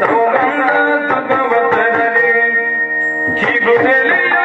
ಸೌಗಂಧ ಎಲ್ಲ